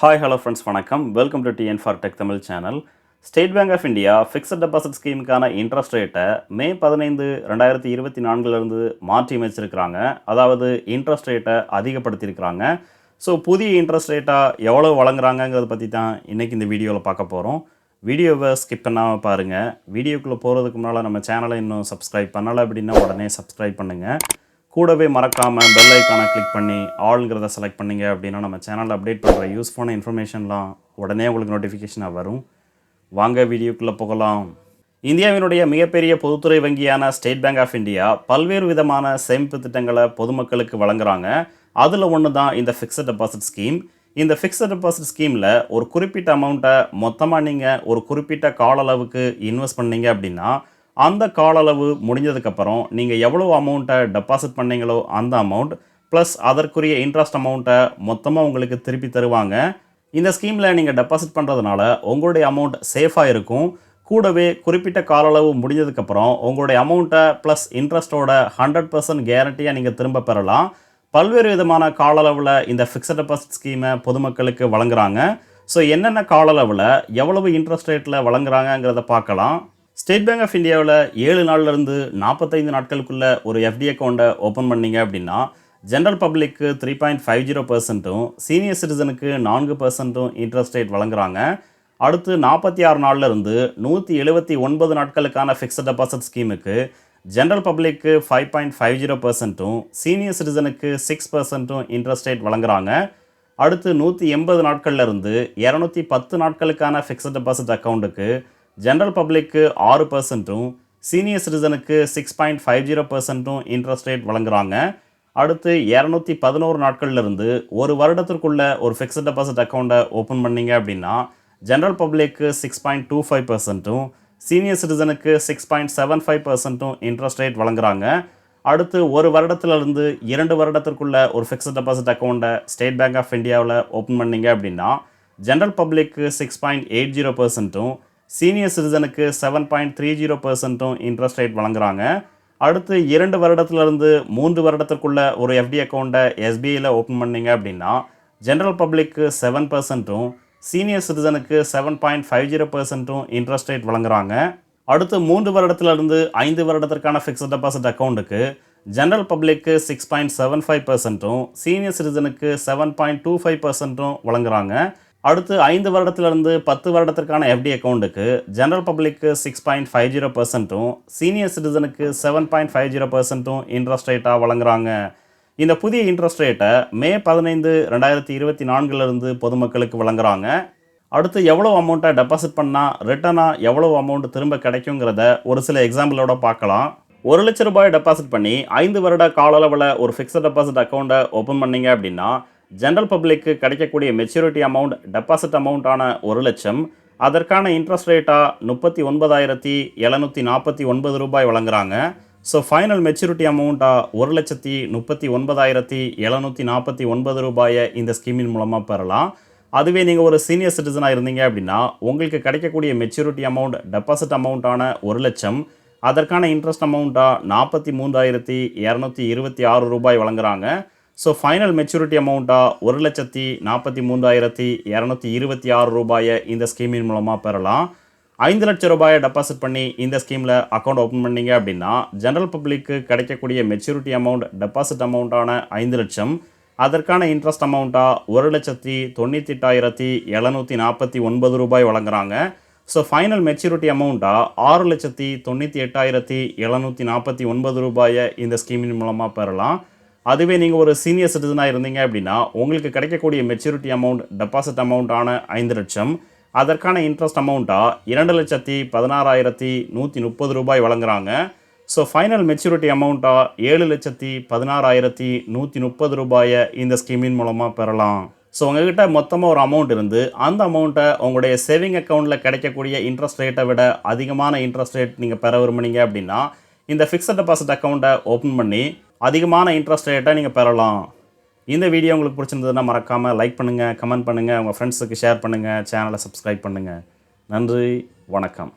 Hi hello friends வணக்கம். Welcome to TN for tech Tamil channel state bank of India fixed deposit ஸ்கீமுக்கான interest ரேட்டை மே பதினைந்து ரெண்டாயிரத்தி இருபத்தி நான்குலேருந்து மாற்றி அமைச்சிருக்கிறாங்க. அதாவது இன்ட்ரெஸ்ட் ரேட்டை அதிகப்படுத்தியிருக்கிறாங்க. ஸோ புதிய இன்ட்ரெஸ்ட் ரேட்டாக எவ்வளோ வழங்குறாங்கங்கிறத பற்றி தான் இன்றைக்கி இந்த வீடியோவில் பார்க்க போகிறோம் வீடியோவை ஸ்கிப் பண்ணாமல் பாருங்கள் வீடியோக்குள்ளே போகிறதுக்கு முன்னால் நம்ம சேனலை இன்னும் சப்ஸ்கிரைப் பண்ணலை அப்படின்னா உடனே சப்ஸ்கிரைப் பண்ணுங்கள் கூடவே மறக்காமல் பெல் ஐக்கானை கிளிக் பண்ணி ஆளுங்கிறத செலக்ட் பண்ணீங்க அப்படின்னா நம்ம சேனலில் அப்டேட் பண்ணுற யூஸ்ஃபுல்லான இன்ஃபர்மேஷன்லாம் உடனே உங்களுக்கு நோட்டிஃபிகேஷனாக வரும். வாங்க வீடியோக்குள்ளே போகலாம். இந்தியாவினுடைய மிகப்பெரிய பொதுத்துறை வங்கியான ஸ்டேட் பேங்க் ஆஃப் இந்தியா பல்வேறு விதமான சேமிப்பு திட்டங்களை பொதுமக்களுக்கு வழங்குறாங்க. அதில் ஒன்று தான் இந்த ஃபிக்ஸட் டெபாசிட் ஸ்கீம் இந்த ஃபிக்ஸட் டெபாசிட் ஸ்கீமில் ஒரு குறிப்பிட்ட அமௌண்ட்டை மொத்தமாக நீங்கள் ஒரு குறிப்பிட்ட கால அளவுக்கு இன்வெஸ்ட் பண்ணீங்க அப்படின்னா அந்த கால அளவு முடிஞ்சதுக்கப்புறம் நீங்கள் எவ்வளோ அமௌண்ட்டை டெபாசிட் பண்ணீங்களோ அந்த அமௌண்ட் ப்ளஸ் அதற்குரிய இன்ட்ரெஸ்ட் அமௌண்ட்டை மொத்தமாக உங்களுக்கு திருப்பி தருவாங்க. இந்த ஸ்கீமில் நீங்கள் டெபாசிட் பண்ணுறதுனால உங்களுடைய அமௌண்ட் சேஃபாக இருக்கும். கூடவே குறிப்பிட்ட கால அளவு முடிஞ்சதுக்கப்புறம் உங்களுடைய அமௌண்ட்டை ப்ளஸ் இன்ட்ரெஸ்ட்டோட ஹண்ட்ரட் பர்சன்ட் கேரண்டியாக நீங்கள் திரும்ப பெறலாம். பல்வேறு விதமான கால அளவில் இந்த ஃபிக்ஸட் டெபாசிட் ஸ்கீமை பொதுமக்களுக்கு வழங்குறாங்க. ஸோ என்னென்ன கால அளவில் எவ்வளவு இன்ட்ரெஸ்ட் ரேட்டில் வழங்குறாங்கங்கிறத பார்க்கலாம். ஸ்டேட் பேங்க் ஆஃப் இந்தியாவில் ஏழு நாள்லேருந்து நாற்பத்தைந்து நாட்களுக்குள்ள ஒரு எஃப்டி அக்கௌண்ட்டை ஓப்பன் பண்ணிங்க அப்படின்னா ஜென்ரல் பப்ளிக்கு த்ரீ பாயிண்ட் ஃபைவ் ஜீரோ பர்சன்ட்டும் சீனியர் சிட்டிசனுக்கு நான்கு பர்சன்ட்டும் இன்ட்ரெஸ்ட் ரேட் வழங்குறாங்க. அடுத்து நாற்பத்தி ஆறு நாள்லேருந்து நூற்றி எழுபத்தி ஒன்பது நாட்களுக்கான ஃபிக்ஸட் டெபாசிட் ஸ்கீமுக்கு ஜென்ரல் பப்ளிக்கு ஃபைவ் பாயிண்ட் ஃபைவ் ஜீரோ பர்சன்ட்டும் சீனியர் சிட்டிசனுக்கு சிக்ஸ் பர்சன்ட்டும் இன்ட்ரெஸ்ட் ரேட் வழங்குறாங்க. அடுத்து நூற்றி எண்பது நாட்கள்லேருந்து இரநூத்தி பத்து நாட்களுக்கான ஃபிக்ஸட் டெபாசிட் அக்கௌண்ட்டுக்கு ஜென்ரல் பப்ளிக்கு ஆறு பர்சன்ட்டும் சீனியர் சிட்டிசனுக்கு சிக்ஸ் பாயிண்ட் ஃபைவ் ஜீரோ பர்சன்ட்டும் இன்ட்ரெஸ்ட் ரேட் வழங்குறாங்க. அடுத்து இரநூத்தி பதினோரு நாட்கள்லேருந்து ஒரு வருடத்திற்குள்ளே ஒரு ஃபிக்ஸட் டெபாசிட் அக்கௌண்ட்டை ஓப்பன் பண்ணீங்க அப்படின்னா ஜென்ரல் பப்ளிக்கு சிக்ஸ் பாயிண்ட் டூ ஃபைவ் பர்சன்ட்டும் சீனியர் சிட்டிசனுக்கு சிக்ஸ் பாயிண்ட் செவன் ஃபைவ் பர்சன்ட்டும் இன்ட்ரெஸ்ட் ரேட் வழங்குறாங்க. அடுத்து ஒரு வருடத்துலேருந்து இரண்டு வருடத்திற்குள்ள ஒரு ஃபிக்ஸட் டெபாசிட் அக்கௌண்ட்டை ஸ்டேட் பேங்க் ஆஃப் இந்தியாவில் ஓப்பன் பண்ணீங்க அப்படின்னா ஜென்ரல் பப்ளிக்கு சிக்ஸ் பாயிண்ட் எயிட் ஜீரோ பர்சன்ட்டும் சீனியர் சிட்டிசனுக்கு செவன் பாயிண்ட் த்ரீ ஜீரோ பர்சன்ட்டும் இன்ட்ரெஸ்ட் ரேட் வழங்குறாங்க. அடுத்து இரண்டு வருடத்துலேருந்து மூன்று வருடத்துக்குள்ளே ஒரு எஃப்டி அக்கௌண்ட்டை எஸ்பிஐயில் ஓப்பன் பண்ணிங்க அப்படின்னா ஜென்ரல் பப்ளிக்கு செவன் பர்சன்ட்டும் சீனியர் சிட்டிசனுக்கு செவன் பாயிண்ட் ஃபைவ் ஜீரோ பர்சன்ட்டும் இன்ட்ரெஸ்ட் ரேட் வழங்குறாங்க. அடுத்து மூன்று வருடத்துலேருந்து ஐந்து வருடத்திற்கான ஃபிக்ஸட் டெபாசிட் அக்கௌண்ட்டுக்கு ஜென்ரல் பப்ளிக்கு சிக்ஸ் பாயிண்ட் செவன் ஃபைவ் பர்சன்ட்டும் சீனியர் சிட்டிசனுக்கு செவன் பாயிண்ட் டூ ஃபைவ் பர்சன்ட்டும் வழங்குறாங்க. அடுத்து ஐந்து வருடத்திலிருந்து பத்து வருடத்திற்கான எஃப்டி அக்கௌண்ட்டுக்கு ஜென்ரல் பப்ளிக்கு சிக்ஸ் பாயிண்ட் ஃபைவ் ஜீரோ பர்சன்ட்டும் சீனியர் சிட்டிசனுக்கு செவன் பாயிண்ட் ஃபைவ் ஜீரோ பர்சன்ட்டும் இன்ட்ரெஸ்ட் ரேட்டாக வழங்குறாங்க. இந்த புதிய இன்ட்ரெஸ்ட் ரேட்டை மே பதினைந்து ரெண்டாயிரத்தி இருபத்தி நான்குலேருந்து பொதுமக்களுக்கு வழங்குறாங்க. அடுத்து எவ்வளோ அமௌண்ட்டை டெபாசிட் பண்ணால் ரிட்டனாக எவ்வளோ அமௌண்ட் திரும்ப கிடைக்குங்கிறத ஒரு சில எக்ஸாம்பிளோட பார்க்கலாம். ஒரு லட்ச ரூபாய் டெபாசிட் பண்ணி ஐந்து வருட கால அளவில் ஒரு ஃபிக்ஸட் டெபாசிட் அக்கௌண்ட்டை ஓப்பன் பண்ணிங்க அப்படின்னா ஜென்ரல் பப்ளிக்கு கிடைக்கக்கூடிய மெச்சூரிட்டி அமௌண்ட் டெபாசிட் அமௌண்ட்டான ஒரு லட்சம். அதற்கான இன்ட்ரெஸ்ட் ரேட்டாக முப்பத்தி ஒன்பதாயிரத்தி எழுநூற்றி நாற்பத்தி ஒன்பது ரூபாய் வழங்குகிறாங்க ஸோ ஃபைனல் மெச்சூரிட்டி அமௌண்ட்டாக ஒரு லட்சத்தி முப்பத்தி ஒன்பதாயிரத்தி எழுநூற்றி நாற்பத்தி ஒன்பது ரூபாயை இந்த ஸ்கீமின் மூலமாக பெறலாம். அதுவே நீங்கள் ஒரு சீனியர் சிட்டிசனாக இருந்தீங்க அப்படின்னா உங்களுக்கு கிடைக்கக்கூடிய மெச்சூரிட்டி அமௌண்ட் டெபாசிட் அமௌண்ட்டான ஒரு லட்சம். அதற்கான இன்ட்ரெஸ்ட் அமௌண்ட்டாக நாற்பத்தி மூன்றாயிரத்தி இரநூத்தி இருபத்தி ஆறு ரூபாய் வழங்குகிறாங்க ஸோ ஃபைனல் மெச்சூரிட்டி அமௌண்ட்டாக ஒரு லட்சத்தி நாற்பத்தி மூன்றாயிரத்தி இரநூத்தி இருபத்தி ஆறு ரூபாயை இந்த ஸ்கீமின் மூலமாக பெறலாம். ஐந்து லட்சம் ரூபாயை டெபாசிட் பண்ணி இந்த ஸ்கீமில் அக்கௌண்ட் ஓப்பன் பண்ணீங்க அப்படின்னா ஜென்ரல் பப்ளிக்கு கிடைக்கக்கூடிய மெச்சூரிட்டி அமௌண்ட் டெபாசிட் அமௌண்ட்டான ஐந்து லட்சம். அதற்கான இன்ட்ரெஸ்ட் அமௌண்ட்டாக ஒரு லட்சத்தி தொண்ணூற்றி எட்டாயிரத்தி எழுநூற்றி நாற்பத்தி ஒன்பது ரூபாய் வழங்குறாங்க. ஸோ ஃபைனல் மெச்சூரிட்டி அமௌண்ட்டாக ஆறு லட்சத்தி தொண்ணூற்றி எட்டாயிரத்தி எழுநூற்றி நாற்பத்தி ஒன்பது ரூபாயை இந்த ஸ்கீமின் மூலமாக பெறலாம். அதுவே நீங்கள் ஒரு சீனியர் சிட்டிசனாக இருந்தீங்க அப்படின்னா உங்களுக்கு கிடைக்கக்கூடிய மெச்சூரிட்டி அமௌண்ட் டெபாசிட் அமௌண்ட்டான ஐந்து லட்சம். அதற்கான இன்ட்ரெஸ்ட் அமௌண்ட்டாக இரண்டு லட்சத்தி பதினாறாயிரத்தி நூற்றி முப்பது ரூபாய் வழங்குறாங்க. ஸோ ஃபைனல் மெச்சூரிட்டி அமௌண்ட்டாக ஏழு லட்சத்தி பதினாறாயிரத்தி நூற்றி முப்பது ரூபாயை இந்த ஸ்கீமின் மூலமாக பெறலாம். ஸோ உங்ககிட்ட மொத்தமாக ஒரு அமௌண்ட் இருந்து அந்த அமௌண்ட்டை உங்களுடைய சேவிங் அக்கௌண்ட்டில் கிடைக்கக்கூடிய இன்ட்ரெஸ்ட் ரேட்டை விட அதிகமான இன்ட்ரெஸ்ட் ரேட் நீங்கள் பெற விரும்புனீங்க அப்படின்னா இந்த ஃபிக்ஸட் டெபாசிட் அக்கௌண்ட்டை ஓப்பன் பண்ணி அதிகமான இன்ட்ரெஸ்ட் ரேட்டை நீங்கள் பெறலாம். இந்த வீடியோ உங்களுக்கு பிடிச்சிருந்ததுன்னா மறக்காமல் லைக் பண்ணுங்கள் கமெண்ட் பண்ணுங்கள் உங்கள் ஃப்ரெண்ட்ஸுக்கு ஷேர் பண்ணுங்கள் சேனலை சப்ஸ்கிரைப் பண்ணுங்கள் நன்றி வணக்கம்.